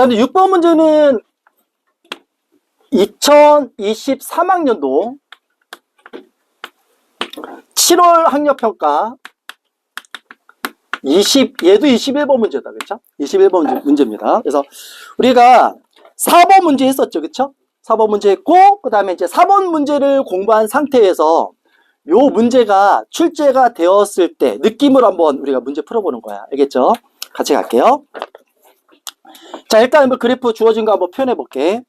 자, 근데 6번 문제는 2023학년도 7월 학력평가 20, 얘도 21번 문제다. 그쵸? 21번 문제, 문제입니다. 그래서 우리가 4번 문제 했었죠. 그쵸? 4번 문제 했고, 그 다음에 이제 4번 문제를 공부한 상태에서 요 문제가 출제가 되었을 때 느낌으로 한번 우리가 문제 풀어보는 거야. 알겠죠? 같이 갈게요. 자, 일단 한번 그래프 주어진 거 한번 표현해 볼게.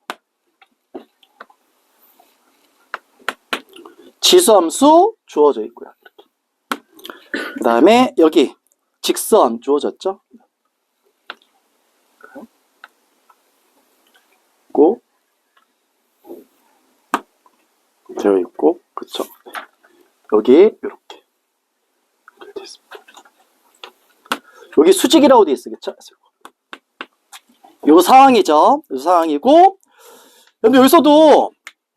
지수함수 주어져 있고요. 그 다음에 여기 직선 주어졌죠? 있고 되어 있고 그쵸? 여기 이렇게. 여기 수직이라고 돼 있어, 그쵸? 요 상황이죠. 요 상황이고 근데 여기서도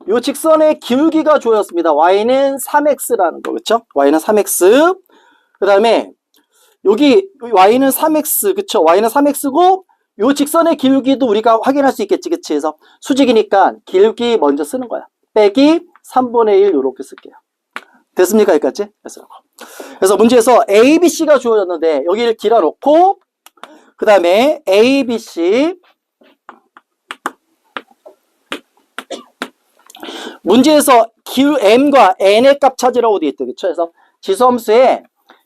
요 직선의 기울기가 주어졌습니다. y는 3x라는 거, 그쵸? y는 3x. 그 다음에 여기 y는 3x, 그쵸? y는 3x고 요 직선의 기울기도 우리가 확인할 수 있겠지, 그치? 그래서 수직이니까 기울기 먼저 쓰는 거야. 빼기 3분의 1 요렇게 쓸게요. 됐습니까? 여기까지? 됐어요. 그래서 문제에서 A, B, C가 주어졌는데 여기를 길어 놓고 그 다음에 A, B, C 문제에서 M과 N의 값 찾으라고 되어 있다. 그쵸? 그래서 지수함수에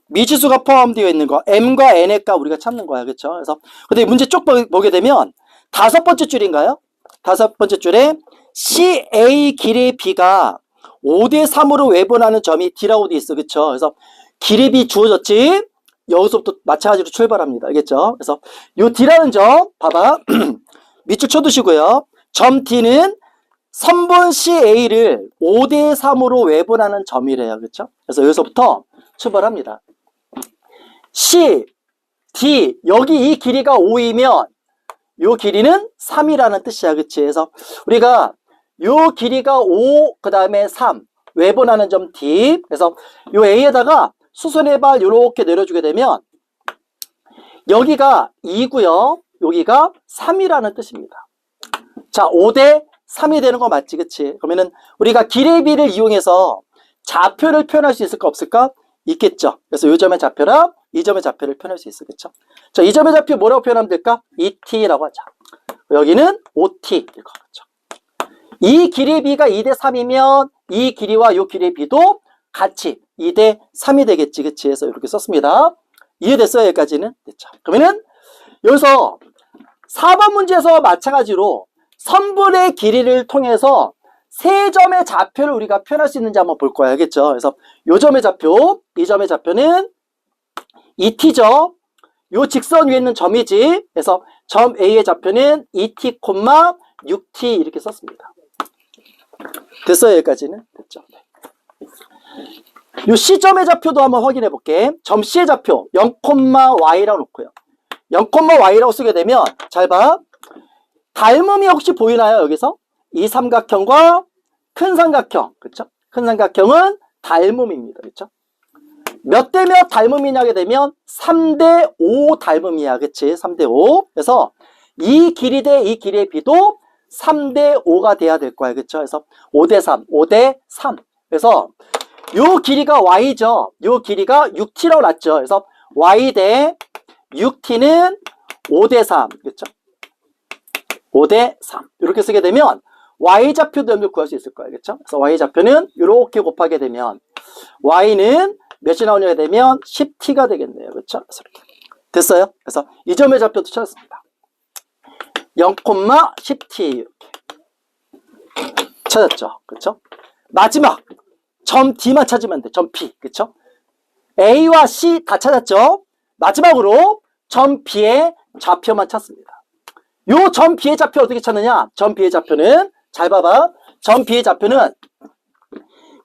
미지수가 포함되어 있는 거 M과 N의 값 우리가 찾는 거야. 그쵸? 그래서 근데 문제 쭉 보- 보게 되면 다섯 번째 줄인가요? 다섯 번째 줄에 CA 길이 B가 5대 3으로 외분하는 점이 D라고 되어 있어. 그쵸? 그래서 길이 B 주어졌지? 여기서부터 마찬가지로 출발합니다. 알겠죠? 그래서 요 D라는 점 봐봐. 밑줄 쳐두시고요. 점 D는 선분 CA를 5대 3으로 외분하는 점이래요. 그렇죠? 그래서 여기서부터 출발합니다. C, D, 여기 이 길이가 5이면 요 길이는 3이라는 뜻이야. 그치? 그래서 우리가 요 길이가 5, 그 다음에 3, 외분하는 점 D. 그래서 요 A에다가 수선의 발 요렇게 내려주게 되면 여기가 2고요. 여기가 3이라는 뜻입니다. 자, 5대 3이 되는 거 맞지, 그치? 그러면은 우리가 길의 비를 이용해서 좌표를 표현할 수 있을까 없을까? 있겠죠. 그래서 이 점의 좌표랑 이 점의 좌표를 표현할 수 있겠죠. 자, 이 점의 좌표 뭐라고 표현하면 될까? 2t라고 하자. 여기는 5t 일 거죠. 이 길의 비가 2대 3이면 이 길이와 이 길의 비도 같이 2대 3이 되겠지, 그치? 해서 이렇게 썼습니다. 이해됐어요, 여기까지는? 됐죠. 그러면은 여기서 4번 문제에서 마찬가지로 선분의 길이를 통해서 세 점의 좌표를 우리가 표현할 수 있는지 한번 볼 거야. 알겠죠? 그래서 요 점의 좌표, 이 점의 좌표는 2t죠. 요 직선 위에 있는 점이지. 그래서 점 A의 좌표는 2t, 6t 이렇게 썼습니다. 됐어요? 여기까지는? 됐죠? 요 C점의 좌표도 한번 확인해 볼게. 점 C의 좌표 0,y라고 놓고요. 0,y라고 쓰게 되면 잘 봐. 닮음이 혹시 보이나요? 여기서 이 삼각형과 큰 삼각형, 그렇죠? 큰 삼각형은 닮음입니다, 그렇죠? 몇 대 몇 닮음이냐게 되면 3대 5 닮음이야, 그렇지? 3대 5. 그래서 이 길이 대 이 길이의 비도 3대 5가 돼야 될 거야, 그렇죠? 그래서 5대 3, 5대 3. 그래서 요 길이가 y죠. 요 길이가 6t라고 났죠. 그래서 y 대 6t는 5대 3, 그렇죠? 5대 3 이렇게 쓰게 되면 y좌표도 염려 구할 수 있을 거예요. 그렇죠? 그래서 y좌표는 이렇게 곱하게 되면 y는 몇이 나오냐 되면 10t가 되겠네요. 그렇죠? 됐어요? 그래서 이 점의 좌표도 찾았습니다. 0,10t 이렇게 찾았죠. 그렇죠? 마지막 점 D만 찾으면 돼. 점 P. 그렇죠? A와 C 다 찾았죠? 마지막으로 점 B의 좌표만 찾습니다. 요 점 B의 좌표 어떻게 찾느냐? 점 B의 좌표는 잘 봐봐. 점 B의 좌표는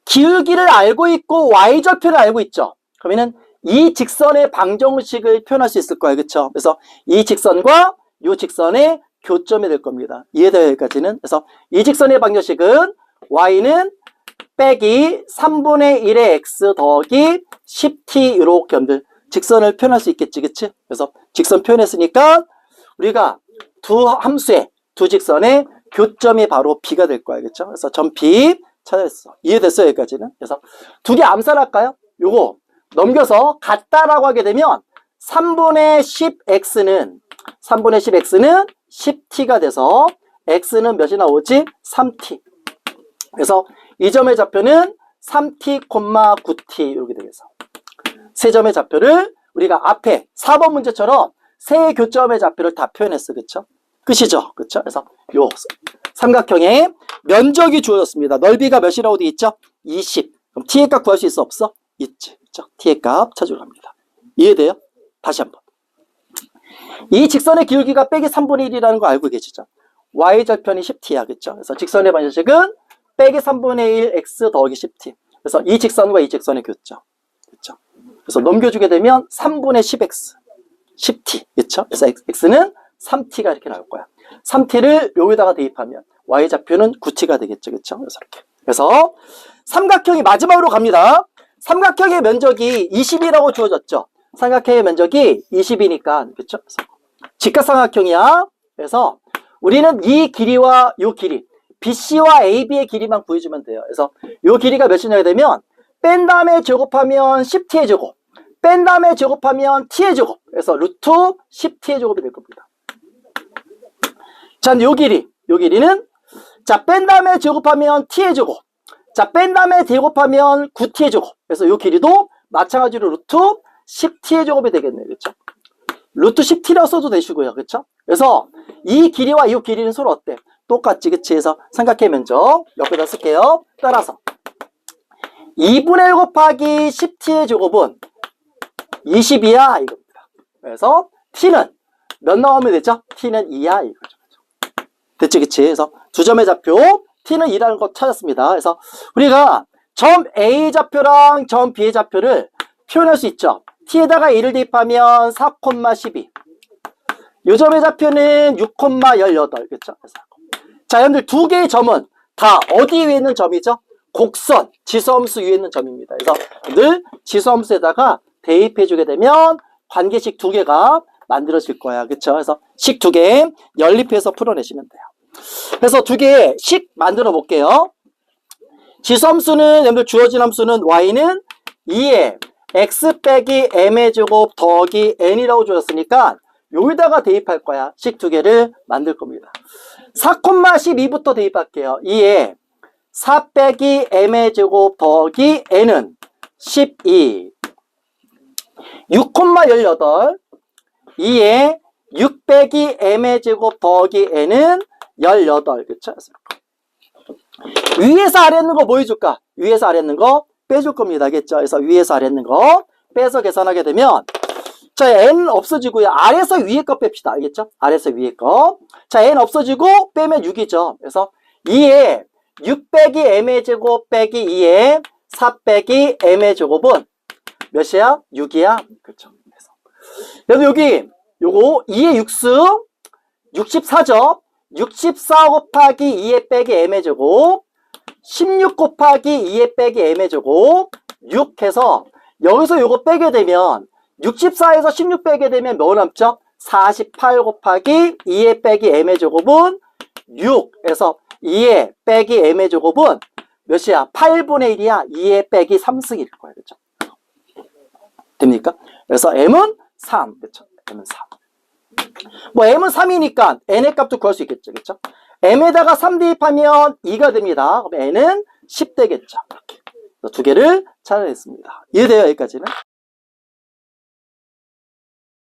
기울기를 알고 있고 y좌표를 알고 있죠. 그러면은 이 직선의 방정식을 표현할 수 있을 거예요. 그렇죠? 그래서 이 직선과 이 직선의 교점이 될 겁니다. 이해돼요? 여기까지는. 그래서 이 직선의 방정식은 y는 빼기 3분의 1의 x 더하기 10t 이렇게 염들 직선을 표현할 수 있겠지. 그치? 그래서 직선 표현했으니까 우리가 두 함수의 두 직선의 교점이 바로 B가 될 거야. 그렇죠? 그래서 점 B 찾아냈어. 이해됐어요? 여기까지는. 그래서 두 개 암살할까요? 요거 넘겨서 같다라고 하게 되면 3분의 10x는 3분의 10x는 10t가 돼서 x는 몇이 나오지? 3t. 그래서 이 점의 좌표는 3t, 9t 이렇게 되겠어. 세 점의 좌표를 우리가 앞에 4번 문제처럼 세 교점의 좌표를 다 표현했어. 그쵸? 끝이죠. 그쵸? 그래서 요 삼각형의 면적이 주어졌습니다. 넓이가 몇이라고 되어 있죠? 20. 그럼 t의 값 구할 수 있어? 없어? 있지. 그쵸? t의 값 찾으러 갑니다. 이해돼요? 다시 한번. 이 직선의 기울기가 빼기 3분의 1이라는 거 알고 계시죠? y절편이 10t야. 그쵸? 그래서 직선의 반절식은 빼기 3분의 1 x 더하기 10t. 그래서 이 직선과 이 직선의 교점. 그쵸? 그래서 넘겨주게 되면 3분의 10x. 10t. 그쵸? 그래서 x는 3t가 이렇게 나올 거야. 3t를 여기다가 대입하면 y좌표는 9t가 되겠죠. 그쵸? 그래서 이렇게. 그래서 삼각형이 마지막으로 갑니다. 삼각형의 면적이 20이라고 주어졌죠. 삼각형의 면적이 20이니까 그쵸? 그래서 직각삼각형이야. 그래서 우리는 이 길이와 이 길이 BC와 AB의 길이만 구해주면 돼요. 그래서 이 길이가 몇이냐 되면 뺀 다음에 제곱하면 10t의 제곱 뺀 다음에 제곱하면 t의 제곱 그래서 루트 10t의 제곱이 될 겁니다. 자, 요 길이 요 길이는 자, 뺀 다음에 제곱하면 t의 제곱 자, 뺀 다음에 제곱하면 9t의 제곱 그래서 요 길이도 마찬가지로 루트 10t의 제곱이 되겠네요. 그렇죠? 루트 10t라고 써도 되시고요. 그렇죠? 그래서 이 길이와 이 길이는 서로 어때? 똑같지, 그치? 해서 면적 옆에다 쓸게요. 따라서 2분의 1 곱하기 10t의 제곱은 20이야 이겁니다. 그래서 t는 몇 나오면 되죠? t는 2야 이거죠. 됐지, 그치? 그래서 두 점의 좌표 t는 2라는 거 찾았습니다. 그래서 우리가 점 A 좌표랑 점 B의 좌표를 표현할 수 있죠. t에다가 1을 대입하면 4,12. 요 점의 좌표는 6,18. 그렇죠? 자, 여러분들 두 개의 점은 다 어디 위에 있는 점이죠? 곡선, 지수함수 위에 있는 점입니다. 그래서 늘 지수함수에다가 대입해 주게 되면 관계식 두 개가 만들어질 거야. 그렇죠? 그래서 식 두 개 연립해서 풀어내시면 돼요. 그래서 두 개의 식 만들어 볼게요. 지수함수는 여러분들 주어진 함수는 y는 2에 x 빼기 m의 제곱 더하기 n이라고 주었으니까 여기다가 대입할 거야. 식 두 개를 만들 겁니다. 4,12부터 대입할게요. 2에 4 빼기 m의 제곱 더하기 n은 12 6,18 2에 6 빼기 m의 제곱 더하기 n은 18 그쵸? 위에서 아래 있는 거 뭐 해줄까? 위에서 아래 있는 거 빼줄 겁니다. 겠죠? 그래서 위에서 아래 있는 거 빼서 계산하게 되면 자, n 없어지고요. 아래서 위에 거 뺍시다. 알겠죠? 아래서 위에 거. 자, n 없어지고 빼면 6이죠. 그래서 2에 6 빼기 m의 제곱 빼기 2에 4 빼기 m의 제곱은 몇이야? 6이야? 그렇죠. 그래서 여기 요거 2의 6승 64죠? 64 곱하기 2의 빼기 m의 제곱 16 곱하기 2의 빼기 m의 제곱 6 해서 여기서 요거 빼게 되면 64에서 16 빼게 되면 뭐 남죠? 48 곱하기 2의 빼기 m의 제곱은 6에서 2의 빼기 m의 제곱은 몇이야? 8분의 1이야. 2의 빼기 3승일 거야. 그렇죠? 됩니까? 그래서 m은 3. 그렇죠? m은 3. 뭐 m은 3이니까 n의 값도 구할 수 있겠죠. 그렇죠? m에다가 3 대입하면 2가 됩니다. 그럼 n은 10 되겠죠. 이렇게. 두 개를 찾아냈습니다. 이해돼요? 여기까지는?